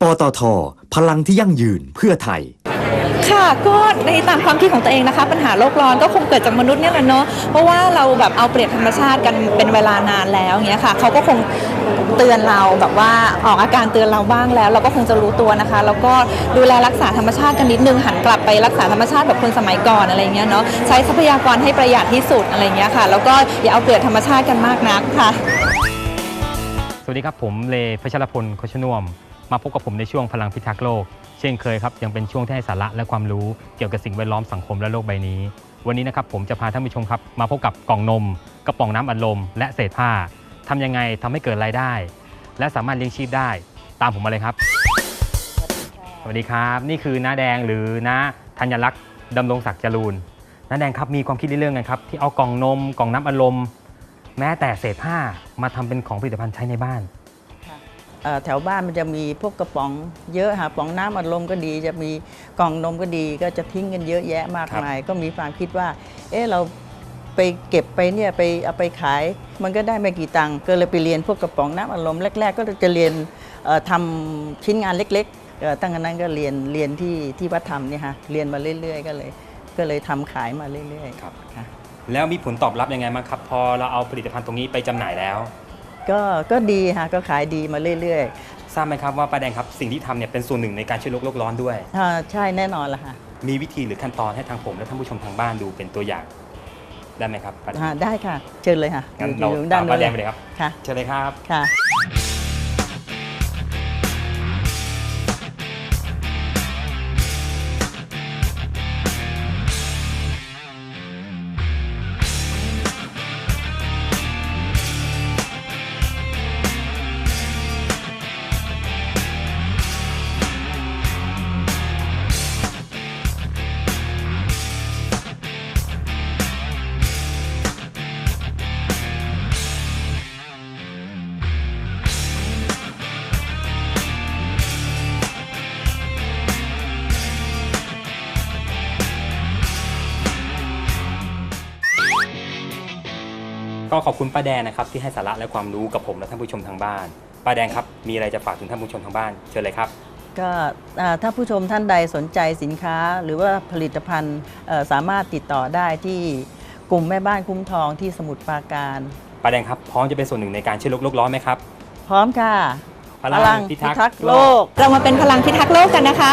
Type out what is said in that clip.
ปตท พลังที่ยั่งยืนเพื่อไทย ค่ะก็ในตามความคิดของตัวเองนะคะ ปัญหาโลกร้อนก็คงเกิดจากมนุษย์เนี่ยแหละเนาะเพราะว่าเราแบบเอาเปรียบธรรมชาติกันเป็นเวลานานแล้วอย่างเงี้ยค่ะเขาก็คงเตือนเราแบบว่าออกอาการเตือนเราบ้างแล้ว เราก็คงจะรู้ตัวนะคะ แล้วก็ดูแลรักษาธรรมชาติกันนิดนึงหันกลับไปรักษาธรรมชาติแบบคนสมัยก่อนอะไรเงี้ยเนาะใช้ทรัพยากรให้ประหยัดที่สุดอะไรเงี้ยค่ะ แล้วก็อย่าเอาเปรียบธรรมชาติกันมากนักค่ะ สวัสดีครับผมเลพัชรพลโคชนวม มาพบกับผมในช่วงพลังพิทักษ์โลก เช่นเคยครับยังเป็นช่วงที่ให้สาระและความรู้เกี่ยวกับสิ่งแวดล้อมสังคมและโลกใบนี้ วันนี้นะครับผมจะพาท่านผู้ชมครับ มาพบกับกล่องนม กระป๋องน้ำอัดลม และเศษผ้าทำยังไงทำให้เกิดรายได้ และสามารถเลี้ยงชีพได้ ตามผมมาเลยครับ สวัสดีครับ นี่คือน้าแดงหรือน้าธัญลักษณ์ดำรงศักดิ์จรูนน้าแดงครับมีความคิดในเรื่องไงครับที่เอากล่องนมกล่องน้ำอัดลมแม้แต่เศษผ้ามาทำเป็นของผลิตภัณฑ์ใช้ในบ้าน แถวบ้านมันจะมีพวกกระป๋องเยอะค่ะป๋องน้ำอัดลมก็ดี จะมีกล่องนมก็ดี ก็จะทิ้งกันเยอะแยะมากครับมาย ก็มีความคิดว่า เออเราไปเก็บไปเนี่ยไปเอาไปขาย มันก็ได้ไม่กี่ตังค์ก็เลยไปเรียนพวกกระป๋องน้ำอัดลมแรก ๆ ก็จะเรียนเอ่อทำชิ้นงานเล็กๆเอ่อตั้งแต่นั้นก็เรียนเรียนที่ที่วัดธรรมเนี่ยค่ะเรียนมาเรื่อย ๆ ก็เลย ก็เลยทำขายมาเรื่อยๆครับค่ะแล้วมีผลตอบรับยังไงบ้างครับ พอเราเอาผลิตภัณฑ์ตรงนี้ไปจำหน่ายแล้ว ก็ก็ดีค่ะก็ขายดีมาเรื่อยทราบไหมครับว่าป้าแดงครับสิ่งที่ทำเนี่ยเป็นส่วนหนึ่งในการช่วยโลกโลกร้อนด้วย ๆอ่าใช่แน่นอนละค่ะมีวิธีหรือขั้นตอนให้ทางผมและท่านผู้ชมทางบ้านดูเป็นตัวอย่างได้ไหมครับป้าแดงอ่าได้ค่ะ เชิญเลยค่ะงั้นอยู่เราอยู่ด้าตานมโน้ป้านแดงไปเลยครับ ค่ะเชิญเลยครับ ค่ะ ก็ขอบคุณป้าแดงนะครับที่ให้สาระและความรู้กับผมและท่านผู้ชมทางบ้านป้าแดงครับมีอะไรจะฝากถึงท่านผู้ชมทางบ้านเชิญเลยครับ ก็อ่าถ้าผู้ชมท่านใดสนใจสินค้า หรือว่าผลิตภัณฑ์เอ่อสามารถติดต่อได้ที่กลุ่มแม่บ้านคุ้มทองที่สมุทรปราการ ป้าแดงครับพร้อมจะเป็นส่วนหนึ่งในการช่วยโลกโลกร้อนไหมครับพร้อมค่ะพลังพิทักษ์โลก เรามาเป็นพลังพิทักษ์โลกกันนะคะ